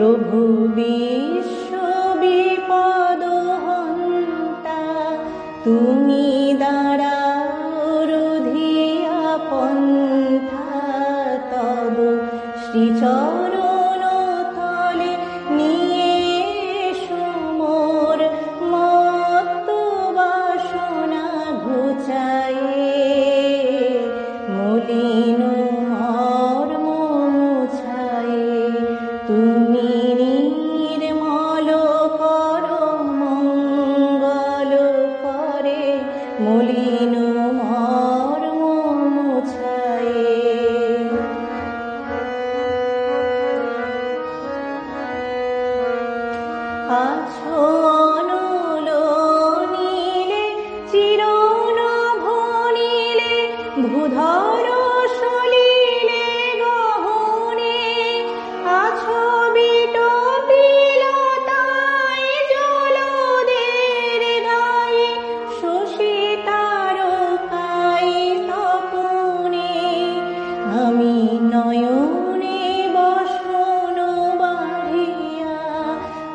প্রভু বিশ্ব হন্তা তুমি দাঁড়াও রুধিয়া পন্থা তব শ্রীচরণ 아초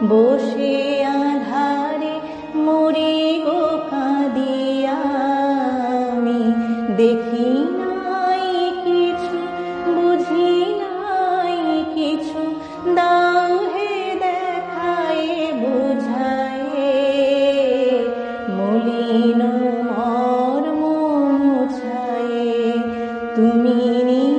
বসে আধারে মরি গো কাঁদিয়া আমি। দেখি কিছু, বুঝি কিছু দাও হে দেখায় মলিন তুমি